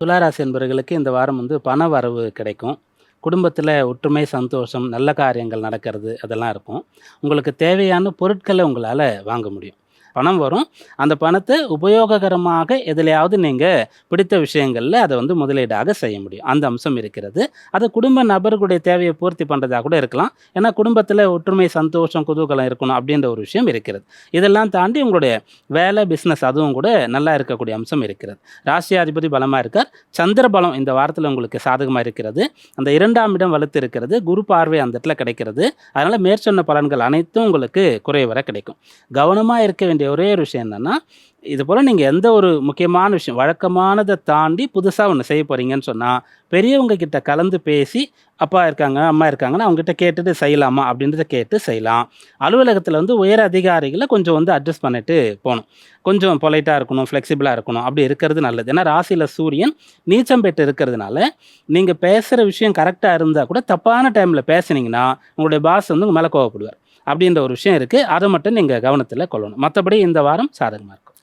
துளாராசி என்பவர்களுக்கு இந்த வாரம் வந்து பண வரவு கிடைக்கும். குடும்பத்தில் ஒற்றுமை சந்தோஷம் நல்ல காரியங்கள் நடக்கிறது அதெல்லாம் இருக்கும். உங்களுக்கு தேவையான பொருட்களை உங்களால் வாங்க முடியும். பணம் வரும். அந்த பணத்தை உபயோககரமாக எதுலையாவது நீங்கள் பிடித்த விஷயங்களில் அதை வந்து முதலீடாக செய்ய முடியும். அந்த அம்சம் இருக்கிறது. அது குடும்ப நபர்களுடைய தேவையை பூர்த்தி பண்ணுறதா கூட இருக்கலாம். ஏன்னா குடும்பத்தில் ஒற்றுமை சந்தோஷம் குதூகலம் இருக்கணும் அப்படின்ற ஒரு விஷயம் இருக்கிறது. இதெல்லாம் தாண்டி உங்களுடைய வேலை பிஸ்னஸ் அதுவும் கூட நல்லா இருக்கக்கூடிய அம்சம் இருக்கிறது. ராசியாதிபதி பலமாக இருக்கார். சந்திர பலம் இந்த வாரத்தில் உங்களுக்கு சாதகமாக இருக்கிறது. அந்த இரண்டாம் இடம் வலுத்து இருக்கிறது. குரு பார்வை அந்த இடத்துல கிடைக்கிறது. அதனால் மேற்சொன்ன பலன்கள் அனைத்தும் உங்களுக்கு குறைவர கிடைக்கும். கவனமாக இருக்க வேண்டிய ஒரே ஒரு விஷயம் என்னென்னா இது போல் நீங்கள் எந்த ஒரு முக்கியமான விஷயம் வழக்கமானதை தாண்டி புதுசாக ஒன்று செய்ய போகிறீங்கன்னு சொன்னால் பெரியவங்க கிட்ட கலந்து பேசி அப்பா இருக்காங்க அம்மா இருக்காங்கன்னா அவங்ககிட்ட கேட்டுட்டு செய்யலாமா? அப்படின்றத கேட்டு செய்யலாம். அலுவலகத்தில் வந்து உயர் அதிகாரிகளை கொஞ்சம் வந்து அட்ஜஸ்ட் பண்ணிட்டு போகணும். கொஞ்சம் பொலைட்டாக இருக்கணும் ஃப்ளெக்சிபிளாக இருக்கணும். அப்படி இருக்கிறது நல்லது. ஏன்னா ராசியில் சூரியன் நீச்சம் பெற்று இருக்கிறதுனால நீங்கள் பேசுகிற விஷயம் கரெக்டாக இருந்தால் கூட தப்பான டைமில் பேசுனீங்கன்னா உங்களுடைய பாஸ் வந்து உங்கள் மேலே கோவப்படுவார். அப்படின்ற ஒரு விஷயம் இருக்குது அதை மட்டும் நீங்கள் கவனத்தில் கொள்ளணும். மற்றபடி இந்த வாரம் சாதகமாக இருக்கும்.